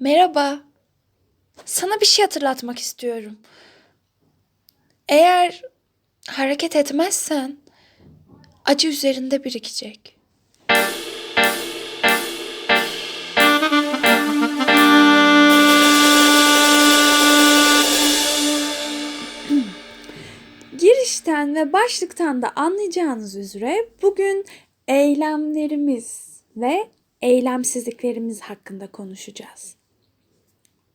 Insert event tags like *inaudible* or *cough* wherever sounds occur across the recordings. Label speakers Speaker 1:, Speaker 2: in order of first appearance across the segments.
Speaker 1: Merhaba. Sana bir şey hatırlatmak istiyorum. Eğer hareket etmezsen acı üzerinde birikecek.
Speaker 2: Girişten ve başlıktan da anlayacağınız üzere bugün eylemlerimiz ve eylemsizliklerimiz hakkında konuşacağız.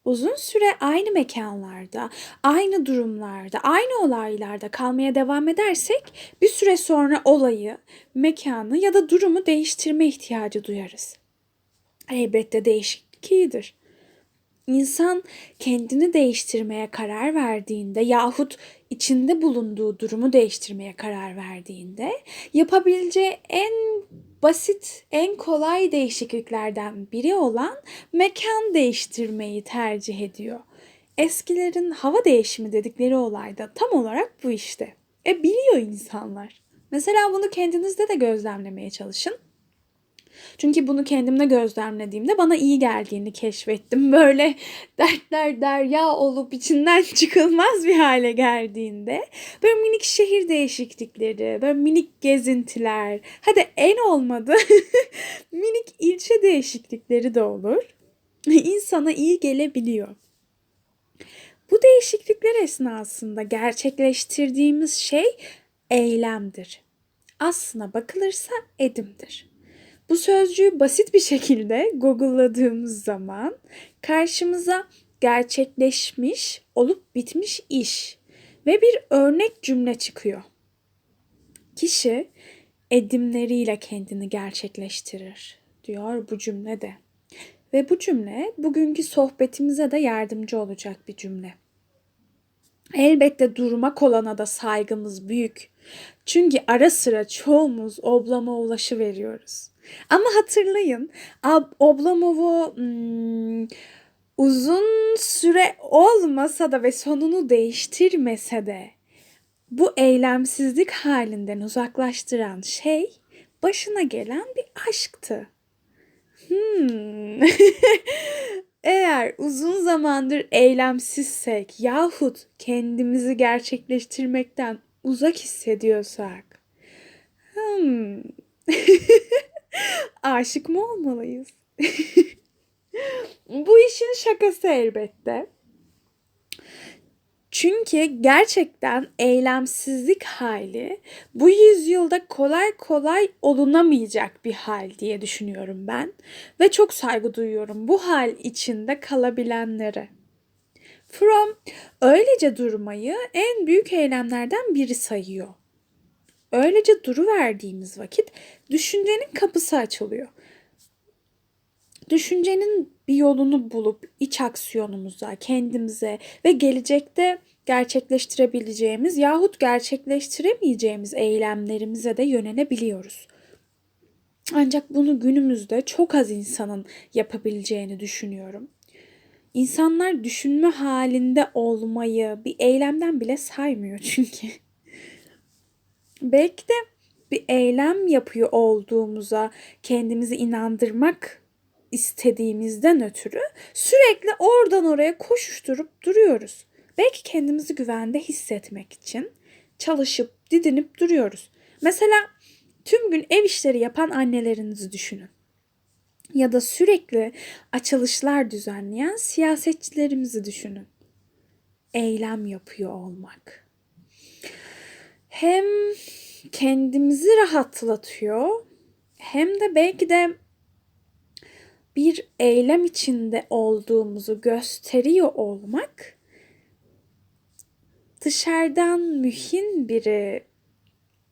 Speaker 2: Uzun süre aynı mekanlarda, aynı durumlarda, aynı olaylarda kalmaya devam edersek bir süre sonra olayı, mekanı ya da durumu değiştirme ihtiyacı duyarız. Elbette değişiklik iyidir. İnsan kendini değiştirmeye karar verdiğinde yahut içinde bulunduğu durumu değiştirmeye karar verdiğinde yapabileceği en basit, en kolay değişikliklerden biri olan mekan değiştirmeyi tercih ediyor. Eskilerin hava değişimi dedikleri olay da tam olarak bu işte. E biliyor insanlar. Mesela bunu kendinizde de gözlemlemeye çalışın. Çünkü bunu kendimde gözlemlediğimde bana iyi geldiğini keşfettim. *laughs* Böyle dertler derya olup içinden *laughs* çıkılmaz bir hale geldiğinde böyle minik şehir değişiklikleri, böyle minik gezintiler, hadi en olmadı *laughs* minik ilçe değişiklikleri de olur. İnsana iyi gelebiliyor. Bu değişiklikler esnasında gerçekleştirdiğimiz şey eylemdir. Aslına bakılırsa edimdir. Bu sözcüğü basit bir şekilde Google'ladığımız zaman karşımıza gerçekleşmiş, olup bitmiş iş ve bir örnek cümle çıkıyor. Kişi edimleriyle kendini gerçekleştirir diyor bu cümlede. Ve bu cümle bugünkü sohbetimize de yardımcı olacak bir cümle. Elbette durmak olana da saygımız büyük. Çünkü ara sıra çoğumuz oblama ulaşı veriyoruz. Ama hatırlayın Oblomov'u hmm, uzun süre olmasa da ve sonunu değiştirmese de bu eylemsizlik halinden uzaklaştıran şey başına gelen bir aşktı. Hmm. *laughs* Eğer uzun zamandır eylemsizsek yahut kendimizi gerçekleştirmekten uzak hissediyorsak hmm. *laughs* aşık mı olmalıyız? *laughs* Bu işin şakası elbette. Çünkü gerçekten eylemsizlik hali bu yüzyılda kolay kolay olunamayacak bir hal diye düşünüyorum ben ve çok saygı duyuyorum bu hal içinde kalabilenlere. Fromm öylece durmayı en büyük eylemlerden biri sayıyor. Öylece duru verdiğimiz vakit düşüncenin kapısı açılıyor. Düşüncenin bir yolunu bulup iç aksiyonumuza, kendimize ve gelecekte gerçekleştirebileceğimiz yahut gerçekleştiremeyeceğimiz eylemlerimize de yönelebiliyoruz. Ancak bunu günümüzde çok az insanın yapabileceğini düşünüyorum. İnsanlar düşünme halinde olmayı bir eylemden bile saymıyor çünkü. Belki de bir eylem yapıyor olduğumuza kendimizi inandırmak istediğimizden ötürü sürekli oradan oraya koşuşturup duruyoruz. Belki kendimizi güvende hissetmek için çalışıp didinip duruyoruz. Mesela tüm gün ev işleri yapan annelerinizi düşünün. Ya da sürekli açılışlar düzenleyen siyasetçilerimizi düşünün. Eylem yapıyor olmak. Hem kendimizi rahatlatıyor hem de belki de bir eylem içinde olduğumuzu gösteriyor olmak dışarıdan mühim biri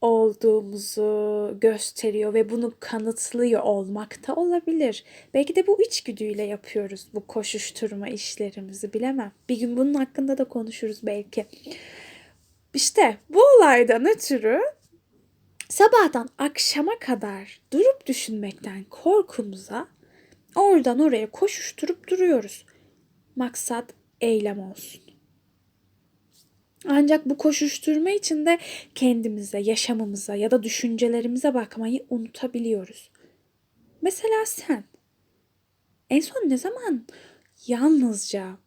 Speaker 2: olduğumuzu gösteriyor ve bunu kanıtlıyor olmak da olabilir. Belki de bu içgüdüyle yapıyoruz bu koşuşturma işlerimizi bilemem. Bir gün bunun hakkında da konuşuruz belki. İşte bu olaydan ötürü sabahtan akşama kadar durup düşünmekten korkumuza oradan oraya koşuşturup duruyoruz. Maksat eylem olsun. Ancak bu koşuşturma içinde kendimize, yaşamımıza ya da düşüncelerimize bakmayı unutabiliyoruz. Mesela sen en son ne zaman yalnızca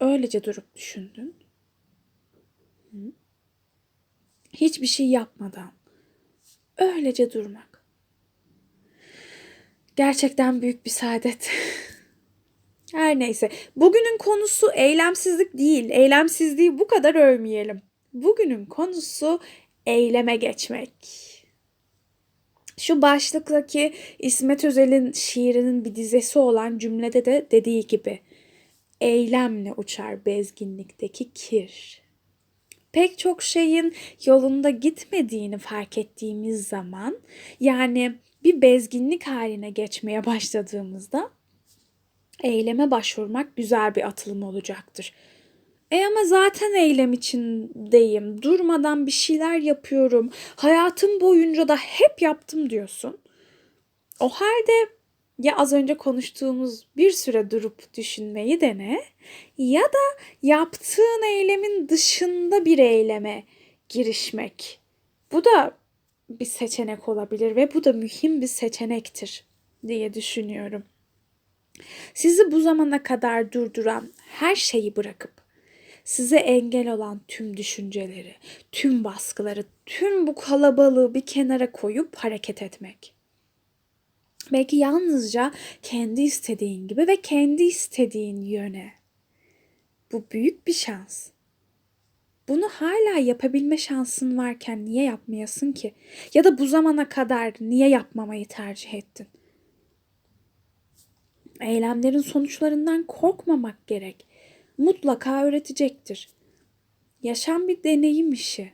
Speaker 2: öylece durup düşündün. Hiçbir şey yapmadan öylece durmak. Gerçekten büyük bir saadet. *laughs* Her neyse. Bugünün konusu eylemsizlik değil. Eylemsizliği bu kadar övmeyelim. Bugünün konusu eyleme geçmek. Şu başlıktaki İsmet Özel'in şiirinin bir dizesi olan cümlede de dediği gibi eylemle uçar bezginlikteki kir. Pek çok şeyin yolunda gitmediğini fark ettiğimiz zaman yani bir bezginlik haline geçmeye başladığımızda eyleme başvurmak güzel bir atılım olacaktır. E ama zaten eylem içindeyim. Durmadan bir şeyler yapıyorum. Hayatım boyunca da hep yaptım diyorsun. O halde ya az önce konuştuğumuz bir süre durup düşünmeyi dene ya da yaptığın eylemin dışında bir eyleme girişmek. Bu da bir seçenek olabilir ve bu da mühim bir seçenektir diye düşünüyorum. Sizi bu zamana kadar durduran her şeyi bırakıp size engel olan tüm düşünceleri, tüm baskıları, tüm bu kalabalığı bir kenara koyup hareket etmek. Belki yalnızca kendi istediğin gibi ve kendi istediğin yöne. Bu büyük bir şans. Bunu hala yapabilme şansın varken niye yapmayasın ki? Ya da bu zamana kadar niye yapmamayı tercih ettin? Eylemlerin sonuçlarından korkmamak gerek. Mutlaka öğretecektir. Yaşam bir deneyim işi.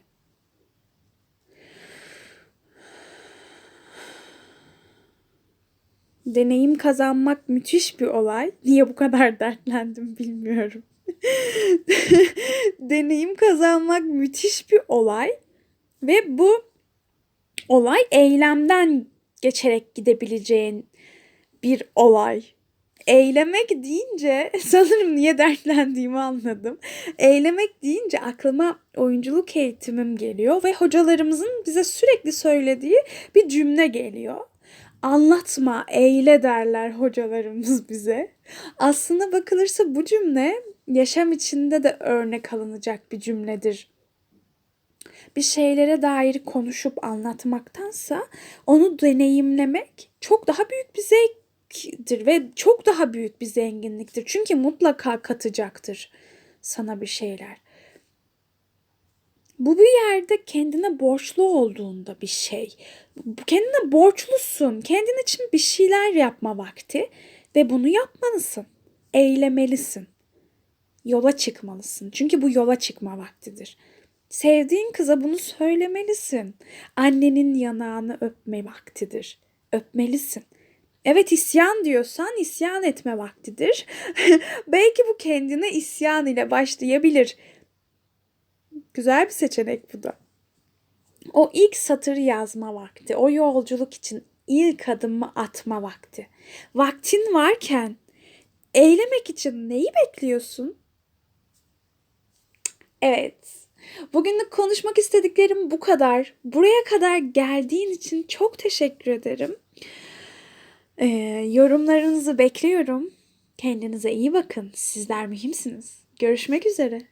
Speaker 2: Deneyim kazanmak müthiş bir olay. Niye bu kadar dertlendim bilmiyorum. *laughs* Deneyim kazanmak müthiş bir olay ve bu olay eylemden geçerek gidebileceğin bir olay. Eylemek deyince *laughs* sanırım niye dertlendiğimi anladım. Eylemek deyince aklıma oyunculuk eğitimim geliyor ve hocalarımızın bize sürekli söylediği bir cümle geliyor. Anlatma, eyle derler hocalarımız *laughs* bize. Aslına bakılırsa bu cümle yaşam içinde de örnek alınacak bir cümledir. Bir şeylere dair konuşup anlatmaktansa onu deneyimlemek çok daha büyük bir zevktir ve çok daha büyük bir zenginliktir. Çünkü mutlaka katacaktır sana bir şeyler. Bu bir yerde kendine borçlu olduğunda bir şey. Kendine borçlusun. Kendin için bir şeyler yapma vakti ve bunu yapmalısın. Eylemelisin. Yola çıkmalısın. Çünkü bu yola çıkma vaktidir. Sevdiğin kıza bunu söylemelisin. Annenin yanağını öpme vaktidir. Öpmelisin. Evet isyan diyorsan isyan etme vaktidir. *laughs* Belki bu kendine isyan ile başlayabilir. Güzel bir seçenek bu da. O ilk satırı yazma vakti, o yolculuk için ilk adımı atma vakti. Vaktin varken eylemek için neyi bekliyorsun? Evet. Bugünlük konuşmak istediklerim bu kadar. Buraya kadar geldiğin için çok teşekkür ederim. Ee, yorumlarınızı bekliyorum. Kendinize iyi bakın. Sizler mühimsiniz. Görüşmek üzere.